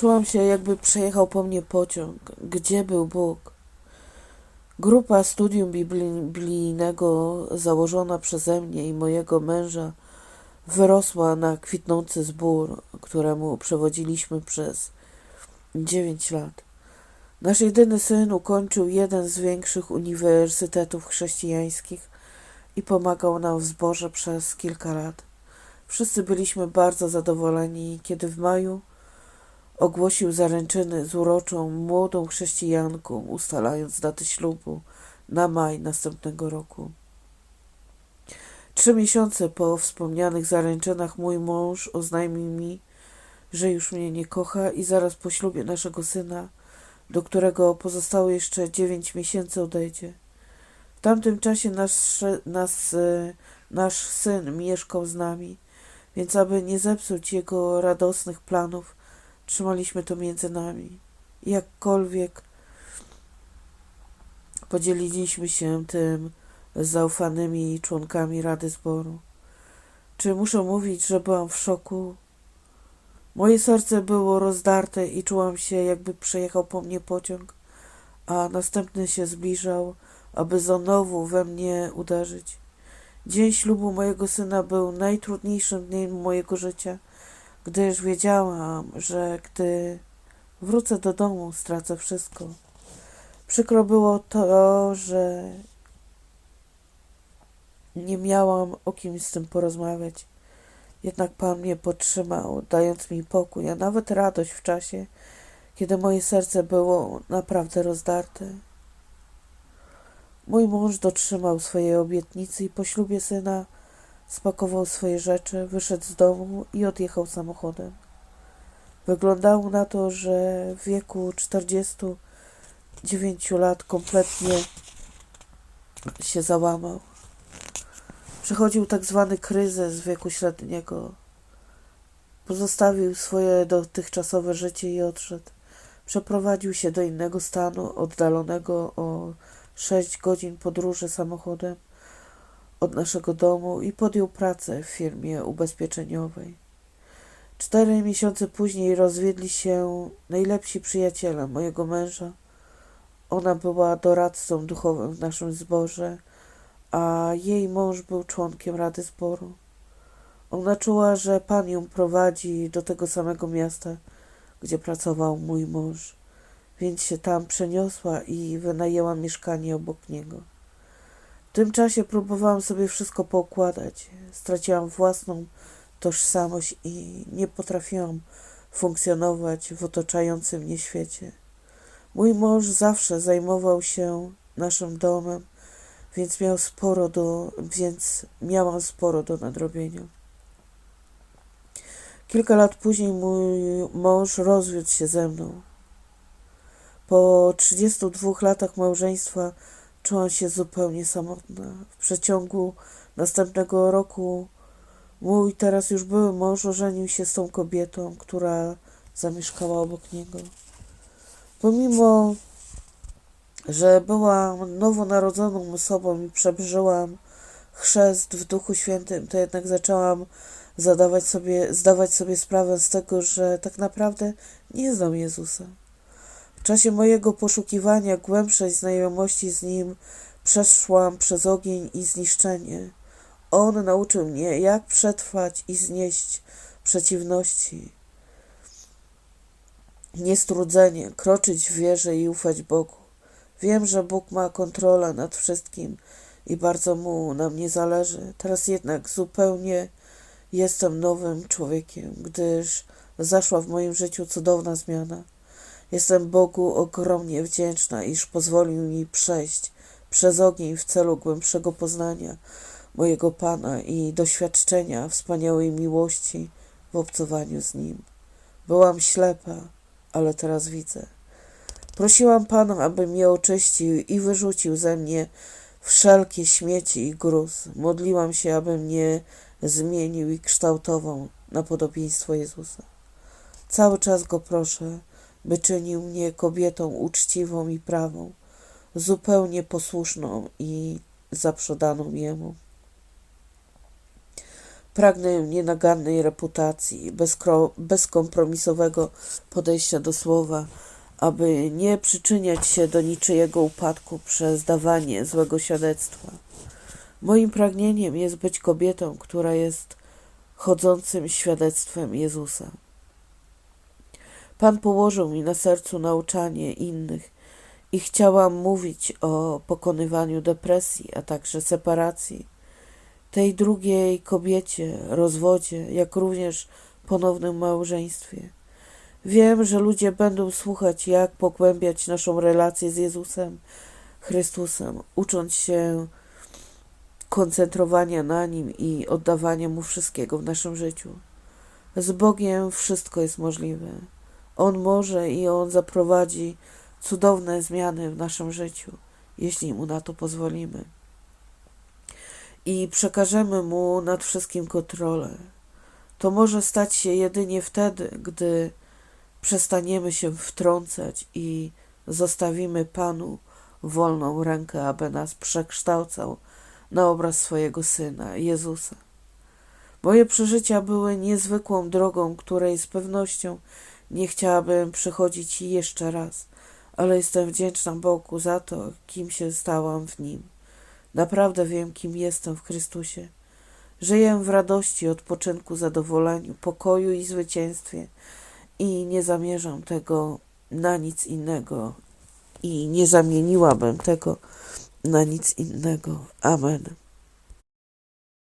Czułam się, jakby przejechał po mnie pociąg. Gdzie był Bóg? Grupa studium biblijnego założona przeze mnie i mojego męża wyrosła na kwitnący zbór, któremu przewodziliśmy przez dziewięć lat. Nasz jedyny syn ukończył jeden z większych uniwersytetów chrześcijańskich i pomagał nam w zborze przez kilka lat. Wszyscy byliśmy bardzo zadowoleni, kiedy w maju ogłosił zaręczyny z uroczą młodą chrześcijanką, ustalając datę ślubu na maj następnego roku. Trzy miesiące po wspomnianych zaręczynach mój mąż oznajmił mi, że już mnie nie kocha i zaraz po ślubie naszego syna, do którego pozostało jeszcze dziewięć miesięcy, odejdzie. W tamtym czasie nasz, nas, e, nasz syn mieszkał z nami, więc aby nie zepsuć jego radosnych planów, trzymaliśmy to między nami. Jakkolwiek podzieliliśmy się tym z zaufanymi członkami Rady Zboru. Czy muszę mówić, że byłam w szoku? Moje serce było rozdarte i czułam się, jakby przejechał po mnie pociąg, a następny się zbliżał, aby znowu we mnie uderzyć. Dzień ślubu mojego syna był najtrudniejszym dniem mojego życia, gdyż wiedziałam, że gdy wrócę do domu, stracę wszystko. Przykro było to, że nie miałam o kim z tym porozmawiać. Jednak Pan mnie podtrzymał, dając mi pokój, a nawet radość w czasie, kiedy moje serce było naprawdę rozdarte. Mój mąż dotrzymał swojej obietnicy i po ślubie syna spakował swoje rzeczy, wyszedł z domu i odjechał samochodem. Wyglądało na to, że w wieku 49 lat kompletnie się załamał. Przechodził tak zwany kryzys wieku średniego. Pozostawił swoje dotychczasowe życie i odszedł. Przeprowadził się do innego stanu, oddalonego o sześć godzin podróży samochodem od naszego domu i podjął pracę w firmie ubezpieczeniowej. Cztery miesiące później rozwiedli się najlepsi przyjaciele mojego męża. Ona była doradcą duchowym w naszym zborze, a jej mąż był członkiem Rady Zboru. Ona czuła, że Pan ją prowadzi do tego samego miasta, gdzie pracował mój mąż, więc się tam przeniosła i wynajęła mieszkanie obok niego. W tym czasie próbowałam sobie wszystko poukładać. Straciłam własną tożsamość i nie potrafiłam funkcjonować w otaczającym mnie świecie. Mój mąż zawsze zajmował się naszym domem, więc miał sporo do, więc miałam sporo do nadrobienia. Kilka lat później mój mąż rozwiódł się ze mną. Po 32 latach małżeństwa czułam się zupełnie samotna. W przeciągu następnego roku mój teraz już były mąż ożenił się z tą kobietą, która zamieszkała obok niego. Pomimo że byłam nowonarodzoną osobą i przeżyłam chrzest w Duchu Świętym, to jednak zaczęłam zadawać sobie, zdawać sobie sprawę z tego, że tak naprawdę nie znam Jezusa. W czasie mojego poszukiwania głębszej znajomości z Nim przeszłam przez ogień i zniszczenie. On nauczył mnie, jak przetrwać i znieść przeciwności. Niestrudzenie, kroczyć w wierze i ufać Bogu. Wiem, że Bóg ma kontrolę nad wszystkim i bardzo mu na mnie zależy. Teraz jednak zupełnie jestem nowym człowiekiem, gdyż zaszła w moim życiu cudowna zmiana. Jestem Bogu ogromnie wdzięczna, iż pozwolił mi przejść przez ogień w celu głębszego poznania mojego Pana i doświadczenia wspaniałej miłości w obcowaniu z Nim. Byłam ślepa, ale teraz widzę. Prosiłam Pana, aby mnie oczyścił i wyrzucił ze mnie wszelkie śmieci i gruz. Modliłam się, aby mnie zmienił i kształtował na podobieństwo Jezusa. Cały czas Go proszę, by czynił mnie kobietą uczciwą i prawą, zupełnie posłuszną i zaprzodaną Jemu. Pragnę nienagannej reputacji, bezkompromisowego podejścia do słowa, aby nie przyczyniać się do niczyjego upadku przez dawanie złego świadectwa. Moim pragnieniem jest być kobietą, która jest chodzącym świadectwem Jezusa. Pan położył mi na sercu nauczanie innych i chciałam mówić o pokonywaniu depresji, a także separacji, tej drugiej kobiecie, rozwodzie, jak również ponownym małżeństwie. Wiem, że ludzie będą słuchać, jak pogłębiać naszą relację z Jezusem Chrystusem, ucząc się koncentrowania na Nim i oddawania Mu wszystkiego w naszym życiu. Z Bogiem wszystko jest możliwe. On może i On zaprowadzi cudowne zmiany w naszym życiu, jeśli Mu na to pozwolimy. I przekażemy Mu nad wszystkim kontrolę. To może stać się jedynie wtedy, gdy przestaniemy się wtrącać i zostawimy Panu wolną rękę, aby nas przekształcał na obraz swojego Syna, Jezusa. Moje przeżycia były niezwykłą drogą, której z pewnością nie chciałabym przechodzić jeszcze raz, ale jestem wdzięczna Bogu za to, kim się stałam w Nim. Naprawdę wiem, kim jestem w Chrystusie. Żyję w radości, odpoczynku, zadowoleniu, pokoju i zwycięstwie i nie zamierzam tego na nic innego i nie zamieniłabym tego na nic innego. Amen.